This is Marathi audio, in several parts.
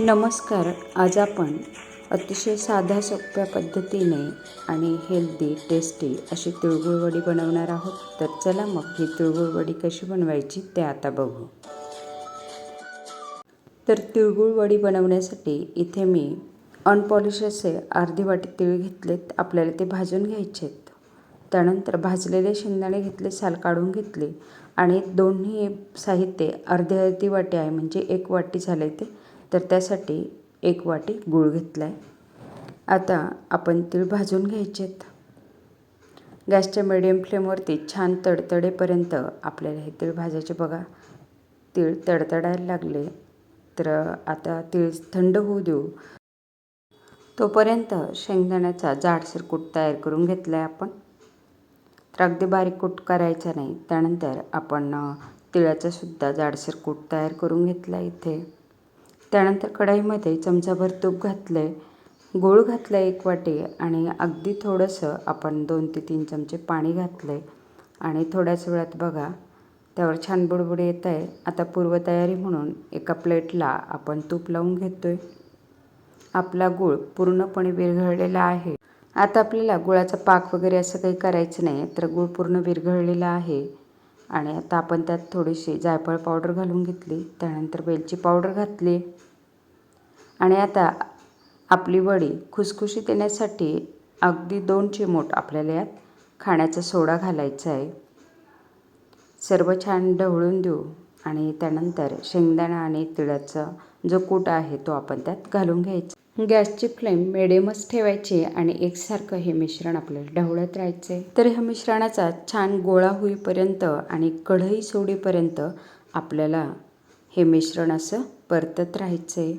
नमस्कार. आज आपण अतिशय साध्या सोप्या पद्धतीने आणि हेल्दी टेस्टी अशी तिळगुळ वडी बनवणार आहोत. तर चला मग ही तिळगुळ वडी कशी बनवायची ते आता बघू. तर तिळगुळ वडी बनवण्यासाठी इथे मी अनपॉलिश असे अर्धी वाटी तिळ घेतलेत. आपल्याला ते भाजून घ्यायचेत त्यानंतर भाजलेले शेंगदाणे घेतले साल काढून घेतले आणि दोन्ही साहित्य अर्धी अर्धी वाटी आहे म्हणजे एक वाटी झाले ते. तर त्यासाठी एक वाटी गूळ घेतला आहे आता आपण तीळ भाजून घ्यायचेत. गॅसच्या मिडियम फ्लेमवरती छान तडतडेपर्यंत आपल्याला हे तीळ भाजायचे बघा. तीळ तडतडायला लागले तर आता तीळ थंड होऊ देऊ. तोपर्यंत शेंगदाण्याचा जाडसर कूट तयार करून घेतला आहे आपण. तर अगदी बारीक कूट करायचा नाही त्यानंतर आपण तिळाचासुद्धा जाडसर कूट तयार करून घेतला इथे. त्यानंतर कढईमध्ये चमचाभर तूप घातलं आहे गूळ घातलं आहे एक वाटी आणि अगदी थोडंसं आपण दोन ते तीन चमचे पाणी घातलं आहे आणि थोड्याच वेळात बघा त्यावर छान बुडबुड येत आहे. आता पूर्वतयारी म्हणून एका प्लेटला आपण तूप लावून घेतो आहे आपला गूळ पूर्णपणे विरघळलेला आहे. आता आपल्याला गुळाचा पाक वगैरे असं काही करायचं नाही तर गूळ पूर्ण विरघळलेला आहे. आणि आता आपण त्यात थोडीशी जायफळ पावडर घालून घेतली. त्यानंतर वेलची पावडर घातली. आणि आता आपली वडी खुसखुशीत येण्यासाठी अगदी दोन चिमूट आपल्याला यात खाण्याचा सोडा घालायचा आहे. सर्व छान ढवळून देऊ. आणि त्यानंतर शेंगदाणा आणि तिळाचा जो कूट आहे तो आपण त्यात घालून घ्यायचा. गॅसची फ्लेम मिडियमच ठेवायची आणि एकसारखं हे मिश्रण आपल्याला ढवळत राहायचं. आहे तर ह्या मिश्रणाचा छान गोळा होईपर्यंत आणि कढई सोडीपर्यंत आपल्याला हे मिश्रण असं परतत राहायचं. आहे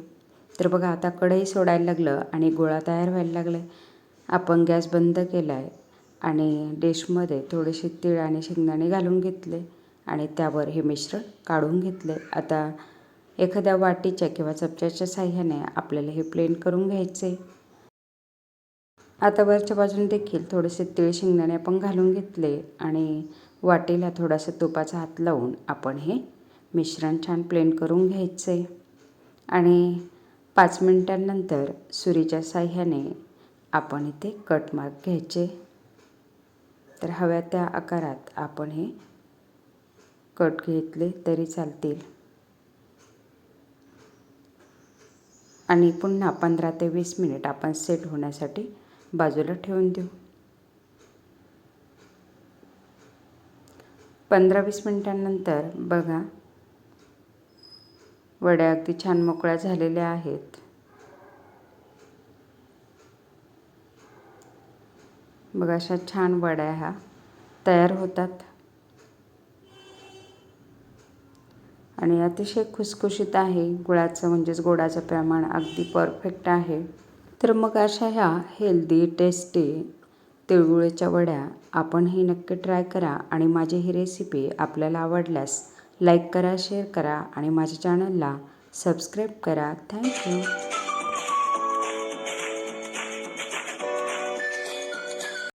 तर बघा आता कढई सोडायला लागलं आणि गोळा तयार व्हायला लागला आहे आपण गॅस बंद केला आहे आणि डिशमध्ये थोडेसे तीळ आणि शेंगदाणे घालून घेतले आणि त्यावर हे मिश्रण काढून घेतले. आता एखाद्या वाटीच्या किंवा चमच्याच्या साह्याने आपल्याला हे प्लेन करून घ्यायचे. आता वरच्या बाजूने देखील थोडेसे तीळ शेंगदाणे आपण घालून घेतले आणि वाटीला थोडासा तुपाचा हात लावून आपण हे मिश्रण छान प्लेन करून घ्यायचे. आणि पाच मिनटांनंतर सुरीच्या साह्याने आपण इथे कट मार्क घ्यायचे. तर हव्या त्या आकारात आपण हे कट घेतले तरी चालतील. आणि पुन्हा पंधरा ते वीस मिनिट आपण सेट होण्यासाठी बाजूला ठेवून देऊ. पंधरा वीस मिनिटांनंतर बघा वड्या अगदी छान मोकळ्या झालेल्या आहेत. बघा अशा छान वड्या ह्या तयार होतात. आणि अतिशय खुसखुशीत आहे. गुळाचं म्हणजेच गोडाचं प्रमाण अगदी परफेक्ट आहे. तर मग अशा ह्या हेल्दी टेस्टी तिळगुळीच्या वड्या आपणही नक्की ट्राय करा आणि माझी ही रेसिपी आपल्याला आवडल्यास लाईक करा शेअर करा आणि माझ्या चॅनलला सबस्क्राईब करा. थँक्यू